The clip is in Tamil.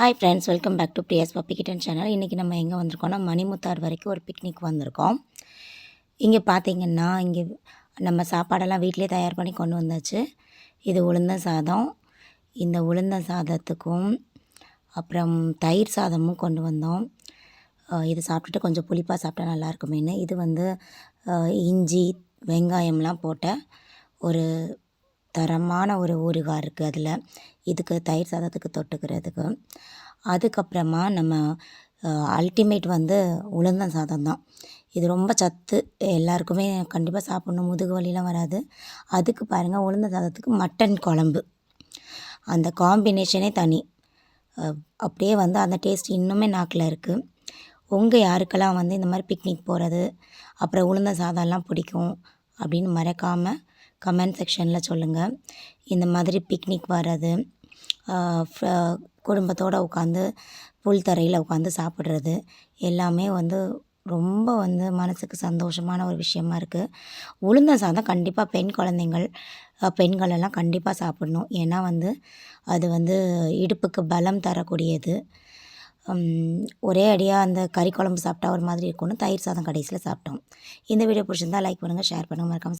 Hi friends welcome back to Priya's puppy kitten channel இன்றைக்கி நம்ம எங்கே வந்திருக்கோம்னா மணிமுத்தார் வரைக்கும் ஒரு பிக்னிக் வந்திருக்கோம். இங்கே பார்த்தீங்கன்னா இங்கே நம்ம சாப்பாடெல்லாம் வீட்டிலே தயார் பண்ணி கொண்டு வந்தாச்சு. இது உளுந்த சாதம். இந்த உளுந்த சாதத்துக்கும் அப்புறம் தயிர் சாதமும் கொண்டு வந்தோம். இது சாப்பிட்டுட்டு கொஞ்சம் புளிப்பாக சாப்பிட்டா நல்லா இது வந்து இஞ்சி வெங்காயம்லாம் போட்ட ஒரு தரமான ஒரு ஊறுகாய் இருக்குது அதில். இதுக்கு தயிர் சாதத்துக்கு தொட்டுக்கிறதுக்கு. அதுக்கப்புறமா நம்ம அல்டிமேட் வந்து உளுந்தன் சாதம் தான். இது ரொம்ப சத்து. எல்லாருக்குமே கண்டிப்பாக சாப்பிட்ணும். முதுகு வலிலாம் வராது. அதுக்கு பாருங்கள் உளுந்த சாதத்துக்கு மட்டன் குழம்பு. அந்த காம்பினேஷனே தனி. அப்படியே வந்து அந்த டேஸ்ட் இன்னுமே நாக்கில் இருக்குது உங்கள் யாருக்கெல்லாம் வந்து இந்த மாதிரி பிக்னிக் போகிறது அப்புறம் உளுந்த சாதம்லாம் பிடிக்கும் அப்படின்னு மறக்காமல் கமெண்ட் செக்ஷனில் சொல்லுங்கள் இந்த மாதிரி பிக்னிக் வர்றது குடும்பத்தோடு உட்காந்து புல் தரையில் உட்காந்து சாப்பிட்றது எல்லாமே வந்து ரொம்ப வந்து மனசுக்கு சந்தோஷமான ஒரு விஷயமா இருக்குது உளுந்த சாதம் கண்டிப்பாக பெண் குழந்தைங்கள் பெண்களெல்லாம் பெண்கள் எல்லாம் கண்டிப்பாக சாப்பிடணும். ஏன்னா வந்து அது வந்து இடுப்புக்கு பலம் தரக்கூடியது. ஒரே அடியாக அந்த கறி குழம்பு சாப்பிட்டா ஒரு மாதிரி இருக்கும்னு தயிர் சாதம் கடைசியில் சாப்பிட்டோம். இந்த வீடியோ பிடிச்சிருந்தா லைக் பண்ணுங்கள் ஷேர் பண்ணுங்கள் மறக்காமல்